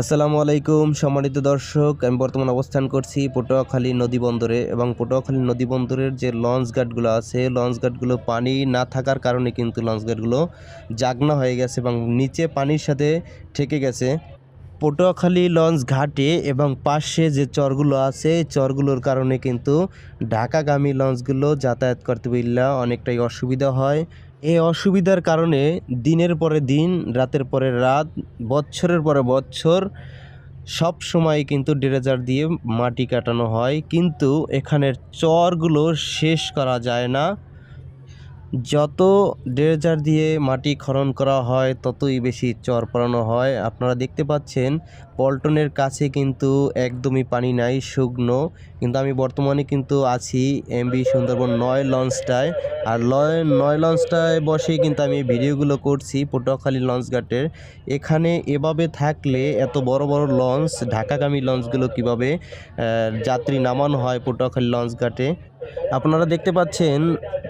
আসসালামু আলাইকুম, সম্মানিত দর্শক, আমি বর্তমান অবস্থান করছি পটুয়াখালী নদী বন্দরে এবং পটুয়াখালী নদী বন্দরের যে লঞ্চ গার্ডগুলো আছে, লঞ্চ গার্ডগুলো পানি না থাকার কারণে কিন্তু লঞ্চ গার্ডগুলো জাগনা হয়ে গেছে এবং নিচে পানির সাথে ঠেকে গেছে। পটুয়াখালী লঞ্চ ঘাটে এবং পাশে যে চরগুলো আছে, এই চরগুলোর কারণে কিন্তু ঢাকাগামী লঞ্চগুলো যাতায়াত করতে পারলে অনেকটাই অসুবিধা হয়। এই অসুবিধার কারণে দিনের পরে দিন, রাতের পরে রাত, বছরের পরে বছর সব সময় কিন্তু ডেরেজার দিয়ে মাটি কাটানো হয়। কিন্তু এখানের চরগুলো শেষ করা যায় না। যত ড্রেজার দিয়ে মাটি খনন করা হয়, ততই বেশি চর পড়ানো হয়। আপনারা দেখতে পাচ্ছেন, পল্টনের কাছে কিন্তু একদমই পানি নাই, শুকনো। কিন্তু আমি বর্তমানে কিন্তু আছি এমবি সুন্দরবন নয় লঞ্চটায়। আর লয়, নয় লঞ্চটায় বসেই কিন্তু আমি ভিডিওগুলো করছি পটুয়াখালী লঞ্চ ঘাটের। এখানে এভাবে থাকলে এত বড় বড় লঞ্চ, ঢাকাগামী লঞ্চগুলো কীভাবে যাত্রী নামানো হয় পটুয়াখালী লঞ্চ ঘাটে? আপনারা দেখতে পাচ্ছেন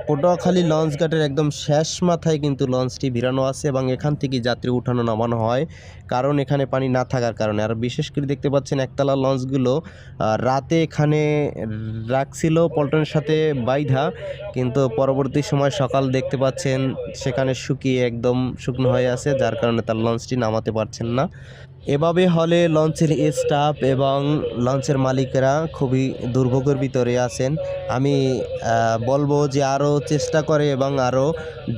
পটুয়াখালী লঞ্চ ঘাটের একদম শেষ মাথায় কিন্তু লঞ্চটি ভিড়ানো আছে এবং এখান থেকে যাত্রী উঠানো নামানো হয়, কারণ এখানে পানি না থাকার কারণে। আর বিশেষ করে দেখতে পাচ্ছেন, একতলা লঞ্চগুলো রাতে এখানে রাখছিল পল্টনের সাথে বাইধা, কিন্তু পরবর্তী সময় সকাল দেখতে পাচ্ছেন, সেখানে শুকিয়ে একদম শুকনো হয়ে আছে, যার কারণে তার লঞ্চটি নামাতে পারছেন না। এভাবে হলে লঞ্চের স্টাফ এবং লঞ্চের মালিকেরা খুবই দুর্ভোগের ভিতরে আছেন। আমি বলব যে আরও চেষ্টা করে এবং আরও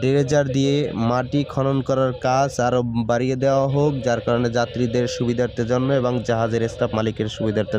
ড্রেজার দিয়ে মাটি খনন করার কাজ আরও বাড়িয়ে দেওয়া হোক, যার কারণে যাত্রীদের সুবিধার্থে জন্য এবং জাহাজের স্টাফ মালিকের সুবিধার্থের জন্য।